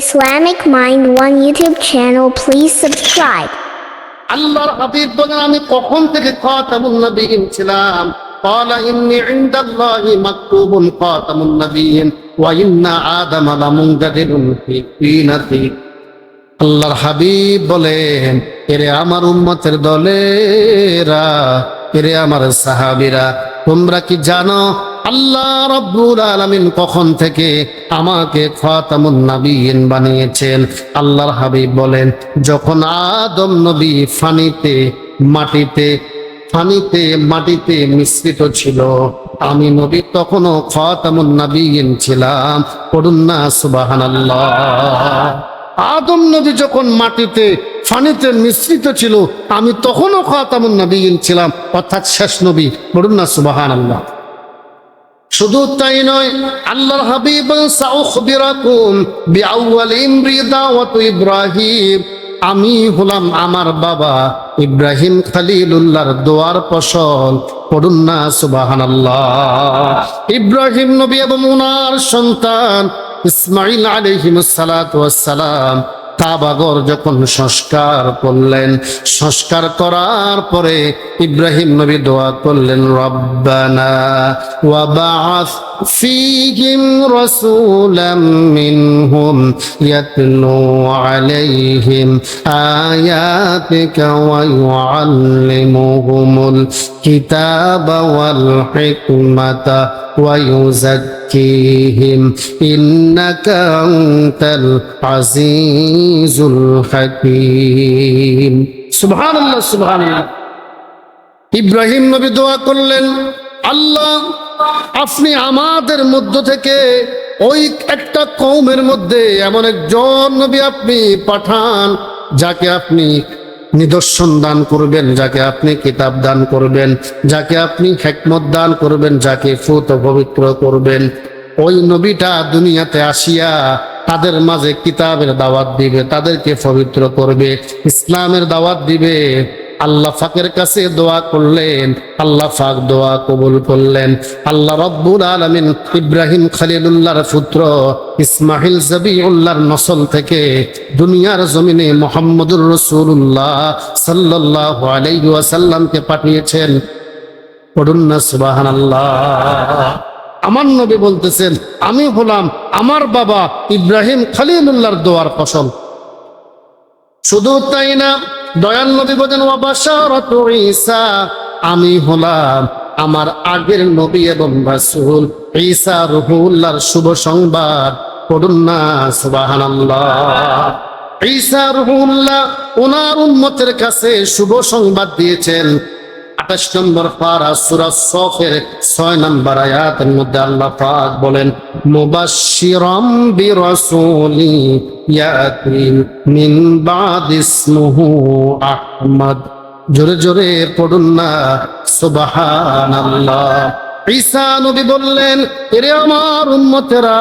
Islamic Mind One YouTube channel, please subscribe. আল্লাহর হাবিব বলেন আমি কখন থেকে খাতামুন নবীন ছিলাম قال إني عند الله مكتوب خاتم النبيين وإن آدم لمنجدل في طينته আল্লাহর হাবিব বলেন এরে আমার উম্মতের দলেরা এরে আমার সাহাবীরা তোমরা কি জানো আল্লাহ রব্বুল আলামিন কখন থেকে আমাকে খাতামুন নবীন বানিয়েছেন? আল্লাহর হাবিব বলেন, যখন আদম নবী ফানিতে, মাটিতে ফানিতে, মাটিতে মিশ্রিত ছিল, আমি নবী তখনও খাতামুন নবীন ছিলাম। পড়ুন না, সুবহানাল্লাহ। আদম নবী যখন মাটিতে, ফানিতে মিশ্রিত ছিল, আমি তখনও খাতামুন নবীন ছিলাম। অর্থাৎ শেষ নবী, পড়ুন না, সুবহানাল্লাহ। শুধু তাই নয়, আল্লাহর হাবিব সাউখবিরাকুম বিআউয়াল ইমরি দাওয়াত ইব্রাহিম। আমি হলাম আমার বাবা ইব্রাহিম খালিলুল্লাহর দোয়ার ফসল, পড়ুন না সুবহানাল্লাহ। ইব্রাহিম নবী এবং ওনার সন্তান ইসমাইল আলাইহিমুস সালাতু ওয়াস সালাম। কাবাগর যখন সংস্কার করলেন সংস্কার করার পরে ইব্রাহিম নবী দোয়া করলেন রব্বানা ওয়াবাআস ফীহিম রাসূলাম মিনহুম ইয়াতলু আলাইহিম আয়াতিকা ওয়া ইউআল্লিমুহুমুল কিতাবা ওয়াল হিকমাতা ويزكيهم إنك أنت العزيز الحكيم سبحان الله سبحان الله ইব্রাহিম নবী দোয়া করলেন আল্লাহ আপনি আমাদের মধ্য থেকে ওই একটা কৌমের মধ্যে এমন একজন নবী আপনি পাঠান, যাকে আপনি নিদর্শন দান করবেন, যাকে আপনি কিতাব দান করবেন, যাকে আপনি হেকমত দান করবেন, যাকে ফুত পবিত্র করবেন। ওই নবীটা দুনিয়াতে আসিয়া তাদের মাঝে কিতাবের দাওয়াত দিবে, তাদেরকে পবিত্র করবে, ইসলামের দাওয়াত দিবে। আল্লাহ ফাকের কাছে দোয়া করলেন, আল্লাহ ফাক দোয়া কবুল করলেন। আল্লাহ রব্বুল আলমিন ইব্রাহিম খালিলুল্লাহর পুত্র ইসমাহিল জবিউল্লাহর নসল থেকে দুনিয়ার জমিনে মোহাম্মদুর রসুল্লাহ সাল্লাহ আলাইহি ওয়াসাল্লামকে পাঠিয়েছেন। পড়ুন না সুবাহান আমার নবী বলতেছেন, আমি হলাম আমার বাবা ইব্রাহিম খালিলুল্লাহর দোয়ার ফসল। শুধু তাই না দয়াল নবী বলেন ঈসা। আমি হলাম আমার আগের নবী এবং রাসূল। ঈসা রুহুল্লাহর শুভ সংবাদ। পড়ুন না, সুবহানাল্লাহ। ঈসা রুহুল্লাহ ওনার উম্মতের কাছে শুভ সংবাদ দিয়েছেন। আঠাশ নম্বর পারা সুরা সফের ছয় নম্বর আয়াতের মধ্যে আল্লাহ পাক বলেন, মুবাশশিরাম বিরাসূলি ইয়াতি মিন বাদ ইসমুহু আহমদ। জোরে জোরে পড়ুন না, সুবহানাল্লাহ। ঈসা নবী বললেন, এরে আমার উম্মতেরা,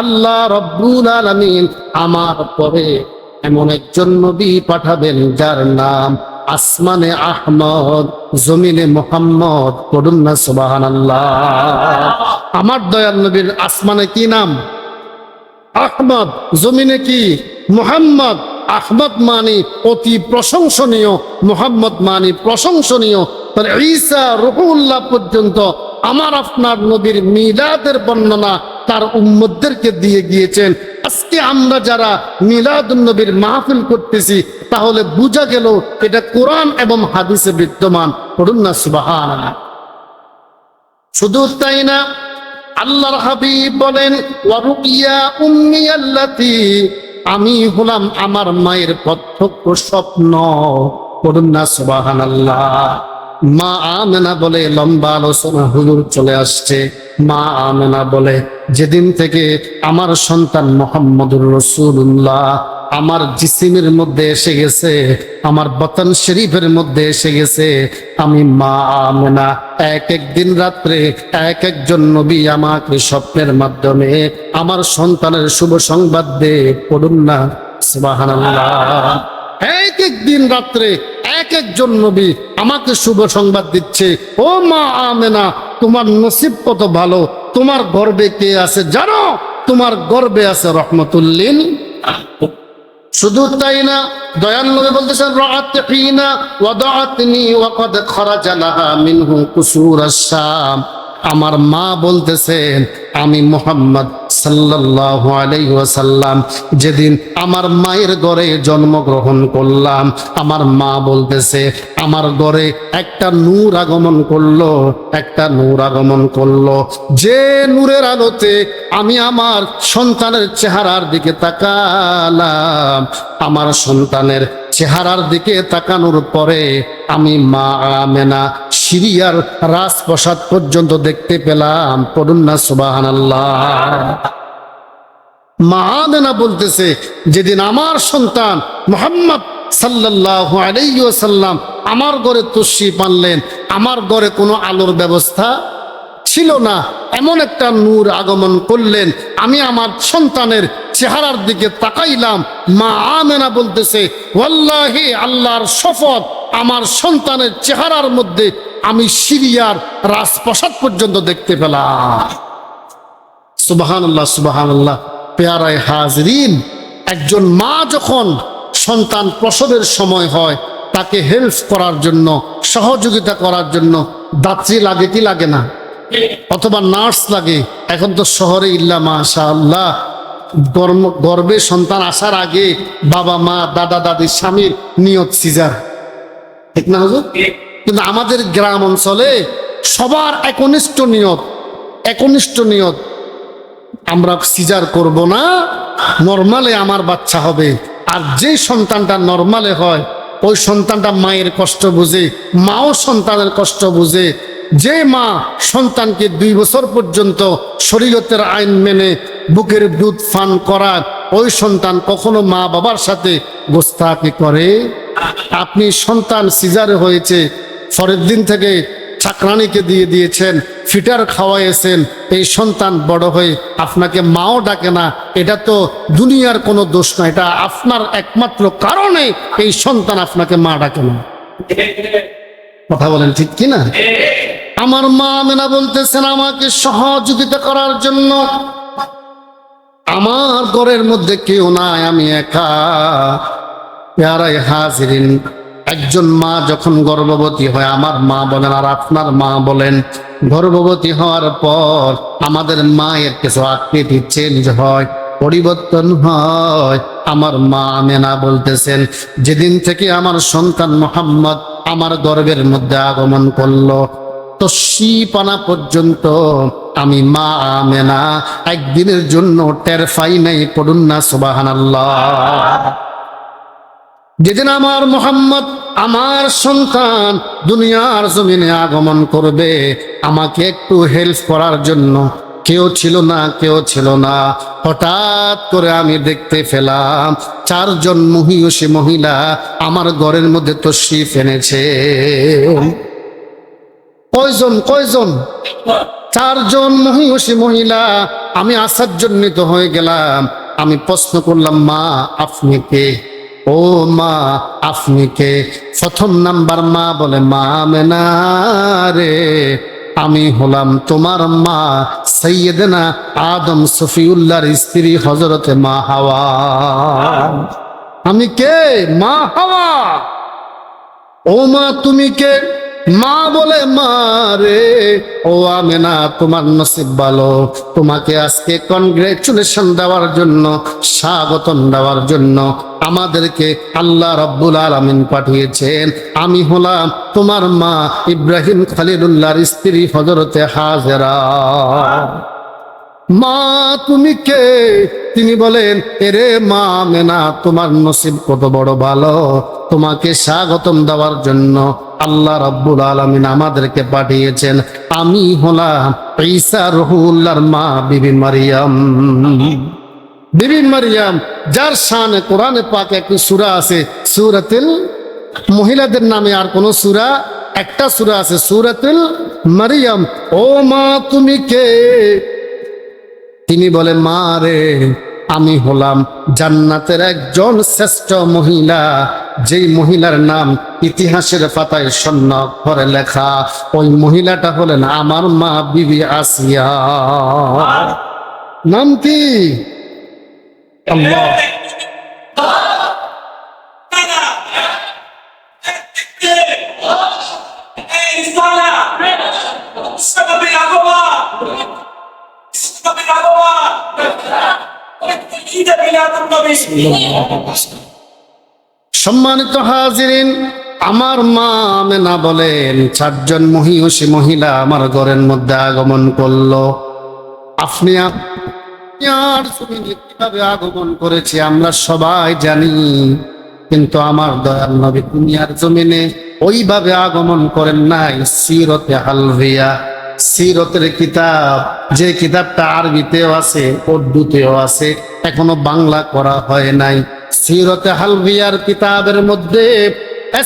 আল্লাহ রব্বুল আলামিন আমার পরে এমন একজন নবী পাঠাবেন যার নাম আসমানে আহমদ, জমিনে মোহাম্মদ, পড়ুন না সুবাহান আমার দয়াল নবীর আসমানে কি নাম? আহমদ, জমিনে কি? মোহাম্মদ, আহমদ মানি অতি প্রশংসনীয়, মোহাম্মদ মানি প্রশংসনীয়। ঈসা রহুল্লাহ পর্যন্ত আমার আপনার নবীর মিলাদের বর্ণনা তার উম্মদদেরকে দিয়ে গিয়েছেন। আজকে আমরা যারা মিলাদ নবীর মাহফিল করতেছি, তাহলে বোঝা গেল এটা কোরআন এবং হাদিসে বিদ্যমান। পড়ুন না সুবাহান শুধু তাই না, আল্লাহর হাবিব বলেন আমি হলাম আমার মায়ের প্রত্যক্ষ স্বপ্ন। পড়ুন না সুবাহান আল্লাহ মা আমেনা বলে লম্বা আলোচনা হুজুর চলে আসছে। মা আমেনা বলে, যেদিন থেকে আমার সন্তান মোহাম্মদুর রসুল্লাহ আমার জিসিমের মধ্যে এসে গেছে, আমার বতন শরীফের মধ্যে এসে গেছে, আমি মা আমেনা, এক এক দিন রাত্রে এক একজন নবী আমাকে স্বপ্নের মাধ্যমে আমার সন্তানের শুভ সংবাদ দে পড়ুন না। সুবহানাল্লাহ। এক একদিন রাত্রে এক একজন নবী আমাকে শুভ সংবাদ দিচ্ছে। ও মা আমেনা, তোমার নসিব কত ভালো? তোমার গর্বে কে আছে জানো? তোমার গর্বে আছে রহমতুল্লিন শুধু তাই না, দয়াল নবী বলতেছেন, রাআত হিনা ওয়াদাআতনি ওয়াকাদ খারাজা লাহা মিনহু কুসুর আমার মা বলতেছেন, আমি মোহাম্মদ ওয়াসাল্লাম, যেদিন আমার মায়ের ঘরে জন্মগ্রহণ করলাম, আমার মা বলতেছে, আমার ঘরে একটা নূর আগমন করল, একটা নূর আগমন করল। যে নূরের আলোতে আমি আমার সন্তানের চেহারার দিকে তাকালাম, আমার সন্তানের চেহারার দিকে তাকানোর পরে আমি মা আমেনা সিরিয়ার রাজপ্রসাদ পর্যন্ত দেখতে পেলাম। পড়ুন না সুবাহান মা আমেনা বলতেছে, যেদিন আমার সন্তান মোহাম্মদ সাল্লাল্লাহু আলাইহি ওয়াসাল্লাম আমার ঘরে তুষি পানলেন আমার ঘরে কোনো আলোর ব্যবস্থা ছিল না। এমন একটা নূর আগমন করলেন। আমি আমার সন্তানের চেহারার দিকে তাকাইলাম। মা আমেনা বলতেছে, ওয়াল্লাহি, আল্লাহর শপথ, আমার সন্তানের চেহারার মধ্যে আমি সিরিয়ার রাজপ্রসাদ পর্যন্ত দেখতে পেলাম। সুবাহান আল্লাহ সুবাহান আল্লাহ পেয়ারায় হাজরিন, একজন মা যখন সন্তান প্রসবের সময় হয়, তাকে হেল্প করার জন্য, সহযোগিতা করার জন্য দাত্রী লাগে কি লাগে না? অথবা নার্স লাগে। এখন তো শহরে ইল্লা মাশা আল্লাহ গর্ভে সন্তান আসার আগে বাবা, মা, দাদা, দাদি স্বামীর নিয়ত সিজার। ঠিক না হুজুর? কিন্তু আমাদের গ্রাম অঞ্চলে সবার একনিষ্ঠ নিয়ত একনিষ্ঠ নিয়ত আমরা সিজার করব না নর্মালে আমার বাচ্চা হবে। আর যে সন্তানটা নর্মালে হয়, ওই সন্তানটা মায়ের কষ্ট বুঝে, মাও সন্তানের কষ্ট বুঝে। যে মা সন্তানকে দুই বছর পর্যন্ত শরীয়তের আইন মেনে বুকের দুধ ফান করার ওই সন্তান কখনো মা বাবার সাথে গোস্তাকি করে। আপনি সন্তান সিজারে হয়েছে পরের দিন থেকে চাকরানিকে দিয়ে দিয়েছেন ফিটার খাওয়াইয়েছেন, এই সন্তান বড় হয়ে আপনাকে মাও ডাকে না, এটা তো দুনিয়ার কোনো দোষ না, এটা আপনার একমাত্র কারণে এই সন্তান আপনাকে মা ডাকে না। কথা বলেন ঠিক কি না? আমার মা মেনা বলতেছেন, আমাকে সহযোগিতা করার জন্য আমার ঘরের মধ্যে কেউ নাই, আমি একা। পেয়ারাই হাজিরিন একজন মা যখন গর্ভবতী হয়, আমার মা বলেন, আর আপনার মা বলেন, গর্ভবতী হওয়ার পর আমাদের মায়ের কিছু আকৃতি চেঞ্জ হয়, পরিবর্তন হয়। আমার মা মেনা বলতেছেন, যেদিন থেকে আমার সন্তান মোহাম্মদ আমার গর্বের মধ্যে আগমন করল তো শিপানা পর্যন্ত আমি মা আমেনা একদিনের জন্য টের পাই নাই, পড়ুন না সুবাহান যেদিন আমার মোহাম্মদ আমার সন্তান দুনিয়ার জমিনে আগমন করবে, আমাকে একটু হেল্প করার জন্য। কেউ ছিল না, কেউ ছিল না। হঠাৎ করে আমি দেখতে পেলাম চারজন মহিষী মহিলা আমার ঘরের মধ্যে তশরিফ এনেছে। কয়জন কয়জন? চারজন মহিষী মহিলা। আমি আশ্চর্যজনিত হয়ে গেলাম। আমি প্রশ্ন করলাম, মা, আপনি কে? ও মা, আপনি কে? প্রথম নাম্বার মা বলে, মা মেনা রে, আমি হলাম তোমার মা। সৈয়দনা আদম সফিউল্লাহর স্ত্রী হজরতে মা হাওয়া। আমি কে? মা হাওয়া। ও মা, তুমি কে? মা বলে, মা রে, ও আমেনা, তোমার নসিব ভালো। তোমাকে আজকে কনগ্রেচুলেশন দেওয়ার জন্য, স্বাগতম দেওয়ার জন্য আমাদেরকে আল্লাহ রব্বুল আলমিন পাঠিয়েছেন। আমি হলাম তোমার মা ইব্রাহিম খালিদুল্লাহর স্ত্রী হজরতে হাজেরা। মা, তুমি কে? তিনি বলেন, এরে মা মেনা তোমার নসিব কত বড় ভালো। তোমাকে স্বাগতম দেওয়ার জন্য আল্লাহ রব্বুল আলমিন আমাদেরকে পাঠিয়েছেন। আমি হলাম ঈসা রহুল্লার মা বিবি মারিয়াম। বিবি মারিয়াম, যার শানে কোরআনে পাক একটি সূরা আছে, সূরাতুল মহিলাদের নামে আর কোন সূরা, একটা সূরা আছে, সূরাতুল মারিয়াম। ও মা, তুমি কে? তিনি বলে, মা রে, আমি হলাম জান্নাতের একজন শ্রেষ্ঠ মহিলা। যেই মহিলার নাম ইতিহাসের পাতায় স্বর্ণ করে লেখা, ওই মহিলাটা হলেন আমার মা বিবি আসিয়া। নাম কি? সম্মানিত হাজিরিন, আমার মা মেনা বলেন, চারজন মহিষী মহিলা আমার ঘরের মধ্যে আগমন করল। আপনি আপ- আর কীভাবে আগমন করেছে আমরা সবাই জানি, কিন্তু আমার দয়াল নবী দুনিয়ার জমিনে ওইভাবে আগমন করেন নাই, সিরতে হালভিয়া সিরতের কিতাব, যে কিতাবটা আরবিতেও আছে, উর্দুতেও আছে, এখনও বাংলা করা হয় নাই। সিরতে হালভিয়ার কিতাবের মধ্যে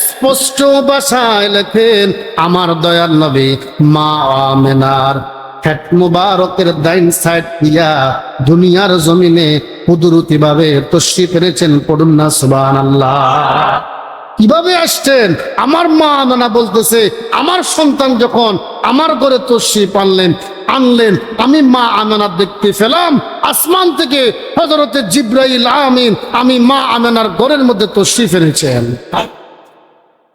স্পষ্ট ভাষায় লেখেন, আমার দয়াল নবী মা আমেনার ফ্যাট মুবারকের দাইন সাইড দিয়া দুনিয়ার জমিনে কুদরতি ভাবে তশ্রি পেরেছেন পড়ুন না সুবান আল্লাহ কীভাবে আসছেন? আমার মা আমেনা বলতেছে, আমার সন্তান যখন আমার ঘরে তশ্রি পানলেন, আনলেন। আমি মা আমেনা দেখতে ফেলাম আসমান থেকে হজরতে জিব্রাইল আমিন, আমি মা আমেনার ঘরের মধ্যে তশ্রি ফেলেছেন।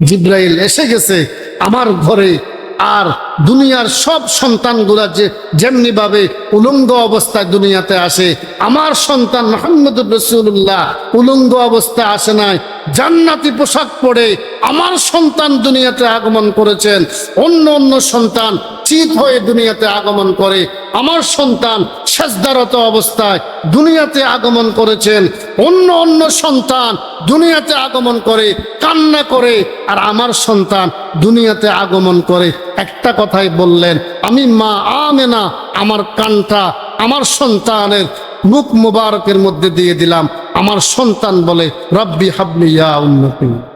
জিব্রাইল এসে গেছে, আমার ঘরে আর দুনিয়ার সব সন্তানগুলা যে যেমনিভাবে উলঙ্গ অবস্থায় দুনিয়াতে আসে, আমার সন্তান মোহাম্মদ রসুল্লাহ উলঙ্গ অবস্থায় আসে নাই, জান্নাতি পোশাক পরে আমার সন্তান দুনিয়াতে আগমন করেছেন, অন্য অন্য সন্তান চিত হয়ে দুনিয়াতে আগমন করে। আমার সন্তান সেজদারত অবস্থায় দুনিয়াতে আগমন করেছেন। অন্য অন্য সন্তান দুনিয়াতে আগমন করে, কান্না করে, আর আমার সন্তান দুনিয়াতে আগমন করে। একটা কথাই বললেন, আমি মা আমেনা, আমার কানটা আমার সন্তানের মুখ মুবারকের মধ্যে দিয়ে দিলাম। আমার সন্তান বলে, রব্বি হাবলি ইয়া উন্নতি